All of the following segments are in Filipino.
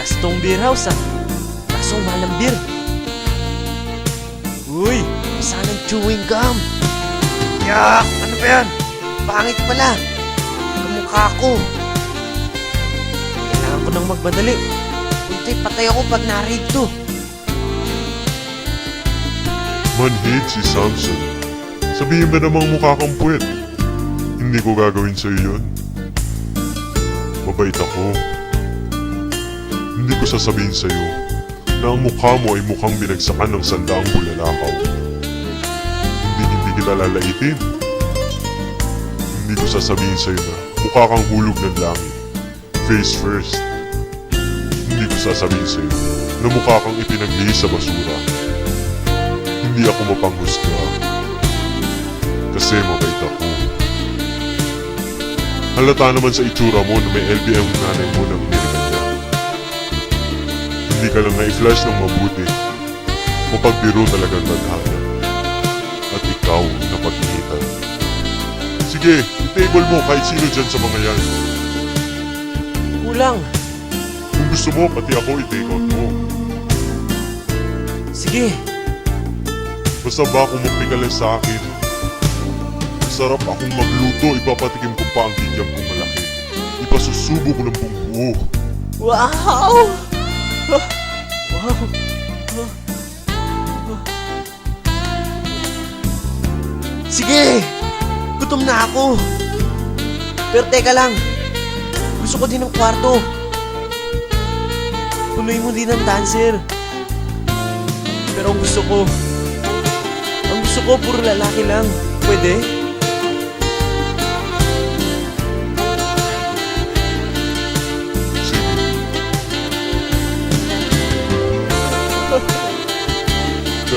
house ah. Kaso ang mahal ng beer. Uy, saan ang chewing gum? Yak! Ano ba yan? Pangit pala. Kamukha ko. Kailangan ko nang magmadali. Kundi patay ako pag narig to. Manhid si Samson. Sabihin ba namang mukha kang puwet? Hindi ko gagawin sa'yo yun. Mabait ako. Hindi ko sasabihin sa'yo na ang mukha mo ay mukhang binagsakan ng sandaang bulalakaw. Hindi hindi kita lalaitin. Hindi ko sasabihin sa'yo na mukha kang hulog ng langit. Face first. Hindi ko sasabihin sa'yo na mukha kang ipinaglihis sa basura. Hindi ako mapanghusga. Kasi mabait ako. Halata naman sa itsura mo na may LBM nanay mo niya. Hindi ka lang na-flash ng mabuti. Mapagbiro talagang tadhana. At ikaw napag-iitan. Sige, table mo kahit sino dyan sa mga yan. Kulang. Kung gusto mo, pati ako i-take out mo. Sige. Basta ba kung magpigalan sa akin? Sarap akong magluto, ipapatikim ko pa ang kikyam kong malaki. Ipasusubo ko ng buong buo. Wow! Wow! Sige! Gutom na ako! Pero teka lang, gusto ko din ng kwarto. Punoy mo din ng dancer. Pero ang gusto ko, ang gusto ko puro lalaki lang. Pwede? Sige.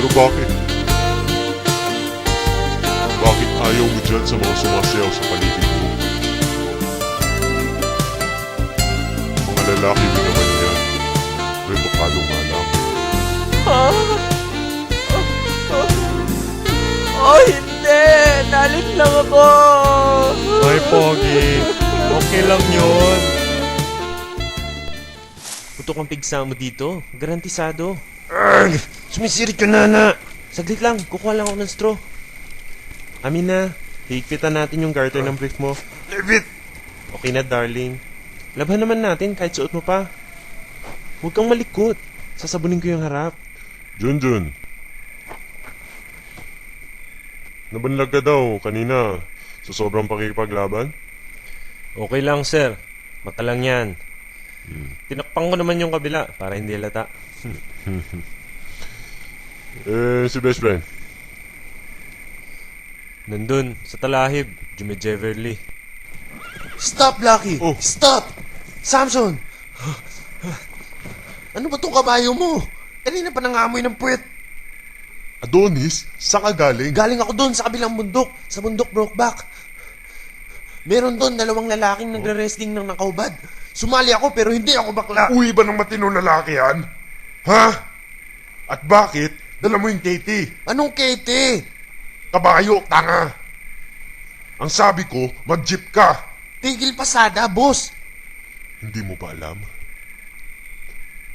Pero bakit? Bakit ayaw mo dyan sa mga sumasayaw sa paligid mo? Mga lalaki mo naman yan. Retokado nga lang. Oh, hindi! Nalit lang ako! Ay, Pogi. Okay lang yun. Putok ang pigsa mo dito. Garantisado. Ay, sumisirit ka na na. Saglit lang, kukuha lang ako ng straw. Amin na, higpitan natin yung garter ng brief mo. David, Okay na, darling. Labhan naman natin kahit suot mo pa. Huwag kang malikot. Sasabunin ko yung harap. Junjun. Nabanlag ka daw kanina sa sobrang pakikipaglaban? Okay lang, sir. Mata lang yan. Tinakpang ko naman yung kabila para hindi lata. Eh, si best friend. Nandun, sa talahib, Jimmy Jeverly. stop, Lucky. Oh. Stop. Samson. Ano ba tong kabayo mo? Kanina pa nangamoy ng puwet. Adonis, saan ka galing? Galing ako doon sa kabilang bundok, sa bundok Brokeback. Meron doon dalawang lalaking nagre-wrestling ng nakaubad. Sumali ako pero hindi ako bakla. Uy ba ng matinong lalaki yan? Ha? At bakit? Dala mo yung Katie. Anong Katie? Kabayo, tanga. Ang sabi ko, mag-jeep ka. Tigil pasada, boss. Hindi mo ba alam?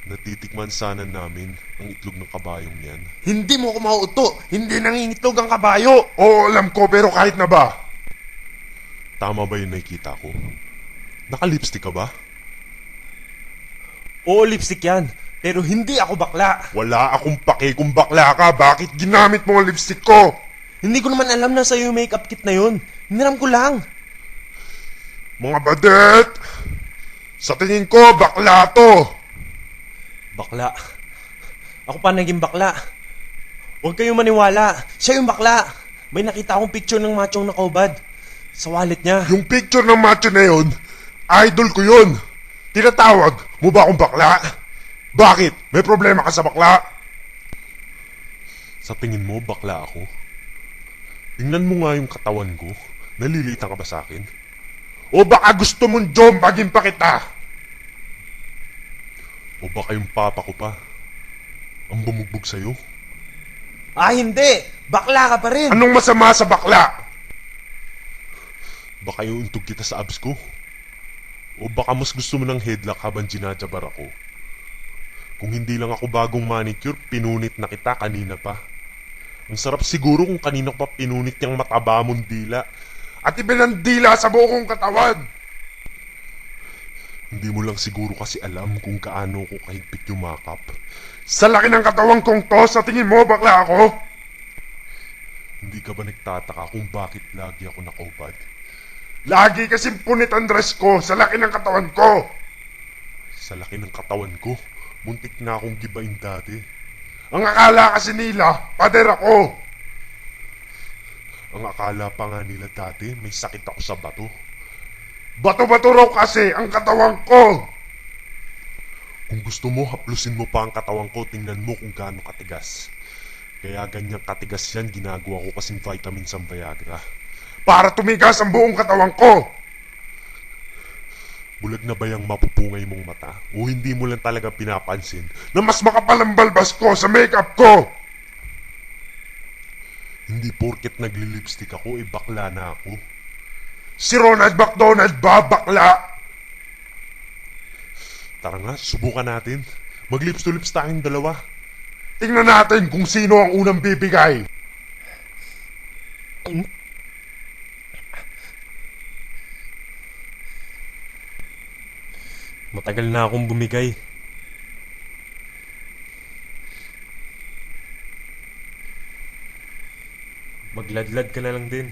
Natitikman sana namin ang itlog ng kabayong yan. Hindi mo ko mauuto. Hindi nangingitlog ang kabayo. Oo, alam ko, pero kahit na ba? Tama ba yung nakikita ko? Naka-lipstick ka ba? Oo, lipstick yan. Pero hindi ako bakla. Wala akong pake kung bakla ka. Bakit ginamit mo ang lipstick ko? Hindi ko naman alam na sa'yo yung makeup kit na yun. Hiniram ko lang. Mga badet! Sa tingin ko, bakla to! Bakla. Ako pa naging bakla. Huwag kayong maniwala. Siya yung bakla. May nakita akong picture ng machong nakaubad. Sa wallet niya. Yung picture ng macho na yun, idol ko yun. Tinatawag mo ba akong bakla? Bakit? May problema ka sa bakla? Sa tingin mo, bakla ako? Tingnan mo nga yung katawan ko. Nalilitan ka ba sa akin? O baka gusto mong jombagin pa kita? O baka yung papa ko pa? Ang bumugbog sa'yo? Ah, hindi. Bakla ka pa rin. Anong masama sa bakla? Baka iuntog kita sa abs ko. O baka mas gusto mo ng headlock habang ginajabar ako. Kung hindi lang ako bagong manicure, pinunit na kita kanina pa. Ang sarap siguro kung kanina pa pinunit yung mataba mong dila. At ibinandila sa buong katawan! Hindi mo lang siguro kasi alam kung kaano ko kahigpit yumakap. Sa laki ng katawan kong to, sa tingin mo bakla ako? Hindi ka ba nagtataka kung bakit lagi ako nakaubad? Lagi kasi punit ang dress ko sa laki ng katawan ko. Sa laki ng katawan ko, muntik na akong gibain dati. Ang akala kasi nila, pader ako. Ang akala pa nga nila dati, may sakit ako sa bato. Bato-bato raw kasi ang katawan ko. Kung gusto mo, haplusin mo pa ang katawan ko, tingnan mo kung gaano katigas. Kaya ganyang katigas yan, ginagawa ko kasing vitamins ang Viagra. Para tumigas ang buong katawan ko! Bulag na ba yung mapupungay mong mata? O hindi mo lang talaga pinapansin na mas makapal ang balbas ko sa makeup ko? Hindi porket nagli-lipstick ako, eh bakla na ako. Si Ronald McDonald ba, bakla? Tara nga, subukan natin. Mag-lips to lips tayong dalawa. Tingnan natin kung sino ang unang bibigay. Matagal na akong bumigay. Magladlad ka na lang din.